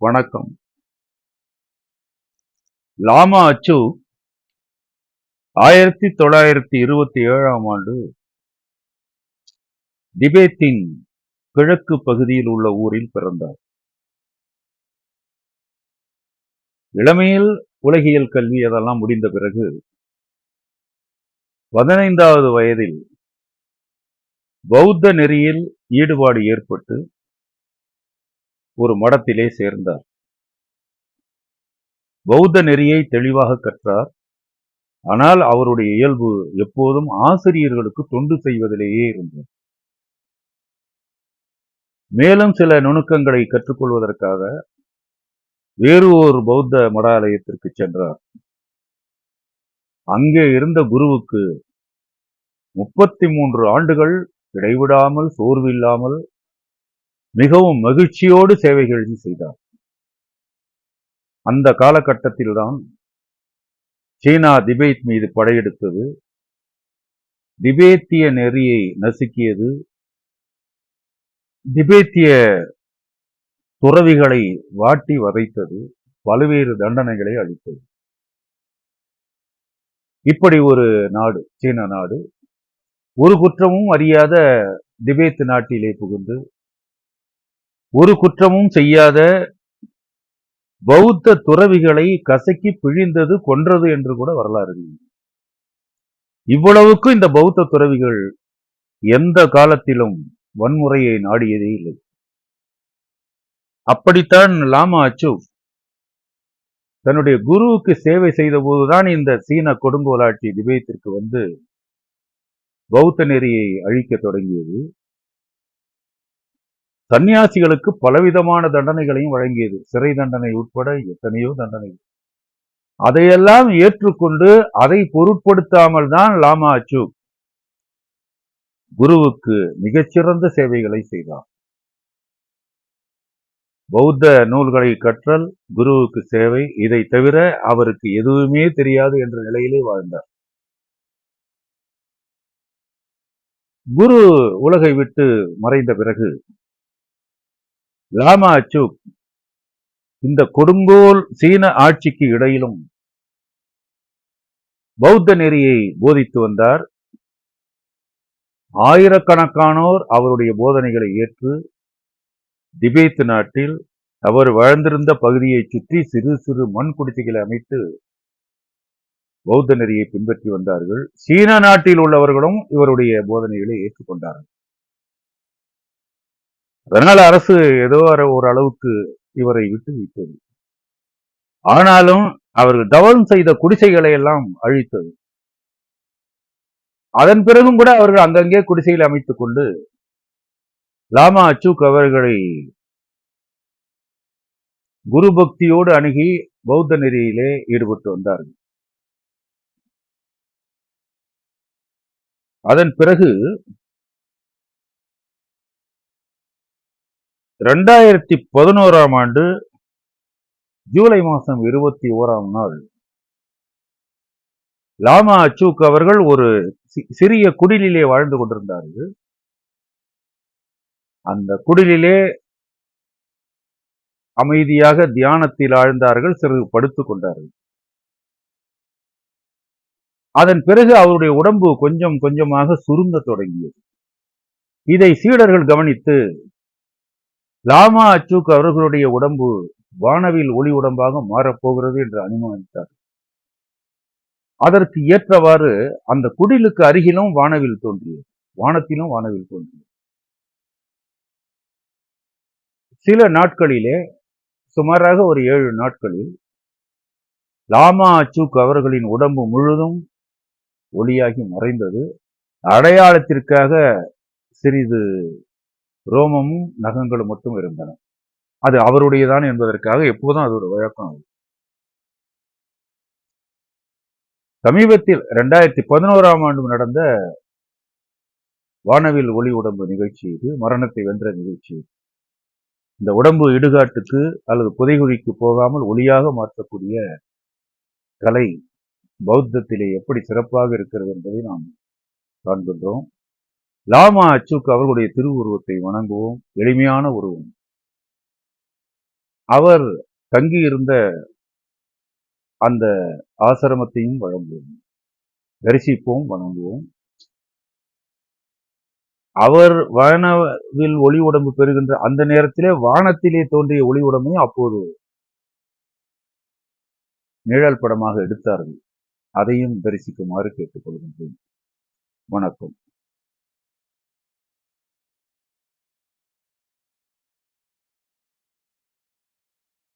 வணக்கம். லாமா அச்சு ஆயிரத்தி தொள்ளாயிரத்தி இருபத்தி ஏழாம் ஆண்டு திபேத்தின் கிழக்கு பகுதியில் உள்ள ஊரில் பிறந்தார். இளமையில் உலகியல் கல்வி அதெல்லாம் முடிந்த பிறகு பதினைந்தாவது வயதில் பௌத்த நெறியில் ஈடுபாடு ஏற்பட்டு ஒரு மடத்திலே சேர்ந்தார். பௌத்த நெறியை தெளிவாக கற்றார். ஆனால் அவருடைய இயல்பு எப்போதும் ஆசிரியர்களுக்கு தொண்டு செய்வதிலேயே இருந்தது. மேலும் சில நுணுக்கங்களை கற்றுக்கொள்வதற்காக வேறு ஒரு பௌத்த மடாலயத்திற்கு சென்றார். அங்கே இருந்த குருவுக்கு முப்பத்தி மூன்று ஆண்டுகள் இடைவிடாமல் சோர்வில்லாமல் மிகவும் மகிழ்ச்சியோடு சேவைகள் செய்தார். அந்த காலகட்டத்தில்தான் சீனா திபேத் மீது படையெடுத்தது. திபேத்திய நெறியை நசுக்கியது. திபேத்திய துறவிகளை வாட்டி வதைத்தது. பல்வேறு தண்டனைகளை அளித்தது. இப்படி ஒரு நாடு சீன நாடு ஒரு குற்றமும் அறியாத திபேத் நாட்டிலே புகுந்து ஒரு குற்றமும் செய்யாத பௌத்த துறவிகளை கசக்கி பிழிந்தது கொன்றது என்று கூட வரலாறு இவ்வளவுக்கு இந்த பௌத்த துறவிகள் எந்த காலத்திலும் வன்முறையை நாடியதே இல்லை. அப்படித்தான் லாமா அச்சு தன்னுடைய குருவுக்கு சேவை செய்த போதுதான் இந்த சீன கொடுங்கோலாட்சி திபேத்திற்கு வந்து பௌத்த நெறியை அழிக்க தொடங்கியது. சன்னியாசிகளுக்கு பலவிதமான தண்டனைகளையும் வழங்கியது. சிறை தண்டனை உட்பட எத்தனையோ தண்டனைகள். அதையெல்லாம் ஏற்றுக்கொண்டு அதை பொருட்படுத்தாமல் தான் லாமா அச்சு குருவுக்கு மிகச்சிறந்த சேவைகளை செய்தார் பௌத்த நூல்களை கற்றல் குருவுக்கு சேவை இதை தவிர அவருக்கு எதுவுமே தெரியாது என்ற நிலையிலே வாழ்ந்தார். குரு உலகை விட்டு மறைந்த பிறகு லாமா அச்சு இந்த கொடுங்கோல் சீன ஆட்சிக்கு இடையிலும் பௌத்த நெறியை போதித்து வந்தார். ஆயிரக்கணக்கானோர் அவருடைய போதனைகளை ஏற்று திபேத் நாட்டில் அவர் வாழ்ந்திருந்த பகுதியை சுற்றி சிறு சிறு மண் குடிசைகளை அமைத்து பௌத்த நெறியை பின்பற்றி வந்தார்கள். சீன நாட்டில் உள்ளவர்களும் இவருடைய போதனைகளை ஏற்றுக்கொண்டார்கள். அதனால அரசு ஏதோ ஒரு- ஒரு அளவுக்கு இவரை விட்டு வைத்தது ஆனாலும் அவர்கள் தவறும் செய்த குடிசைகளை எல்லாம் அழித்தது. அதன் பிறகும் கூட அவர்கள் அங்கங்கே குடிசைகளை அமைத்துக் கொண்டு லாமா அச்சூக் அவர்களை குரு பக்தியோடு அணுகி பௌத்த நெறியிலே ஈடுபட்டு வந்தார்கள். அதன் பிறகு ரெண்டாயிரத்தி பதினோராம் ஆண்டு ஜூலை மாதம் இருபத்தி ஓராம் நாள். லாமா அச்சூக் அவர்கள் ஒரு சிறிய குடிலிலே வாழ்ந்து கொண்டிருந்தார்கள். அந்த குடிலிலே அமைதியாக தியானத்தில் ஆழ்ந்தார்கள் சிறிது படுத்துக் கொண்டார்கள். அதன் பிறகு அவருடைய உடம்பு கொஞ்சம் கொஞ்சமாக சுருங்க தொடங்கியது. இதை சீடர்கள் கவனித்து லாமா அச்சூக் அவர்களுடைய உடம்பு வானவில் ஒளி உடம்பாக மாறப்போகிறது என்று அனுமானித்தார். அதற்கு ஏற்றவாறு அந்த குடிலுக்கு அருகிலும் வானவில் தோன்றியது. வானத்திலும் வானவில் தோன்றியது. சில நாட்களிலே சுமாராக ஒரு ஏழு நாட்களில் லாமா அச்சூக் அவர்களின் உடம்பு முழுதும் ஒளியாகி மறைந்தது. அடையாளத்திற்காக சிறிது ரோமமும் நகங்களும் மட்டும் இருந்தன. அது அவருடையதான் என்பதற்காக எப்போதும் அது ஒரு வழக்கம் சமீபத்தில் ரெண்டாயிரத்தி பதினோராம் ஆண்டு நடந்த வானவில் ஒளி உடம்பு நிகழ்ச்சி இது மரணத்தை வென்ற நிகழ்ச்சி. இந்த உடம்பு இடுகாட்டுக்கு அல்லது புதைகுழிக்கு போகாமல் ஒளியாக மாற்றக்கூடிய கலை பௌத்தத்திலே எப்படி சிறப்பாக இருக்கிறது என்பதை நாம் காண்கின்றோம். லாமா அச்சுக்கு அவர்களுடைய திருவுருவத்தை வணங்குவோம். எளிமையான உருவம். அவர் தங்கியிருந்த அந்த ஆசிரமத்தையும் வழங்குவோம். தரிசிப்போம் வணங்குவோம். அவர் வானவில் ஒளி உடம்பு பெறுகின்ற அந்த நேரத்திலே வானத்திலே தோன்றிய ஒளி உடம்பை அப்போது நிழல் படமாக எடுத்தார்கள். அதையும் தரிசிக்குமாறு கேட்டுக்கொள்கின்றேன். வணக்கம்.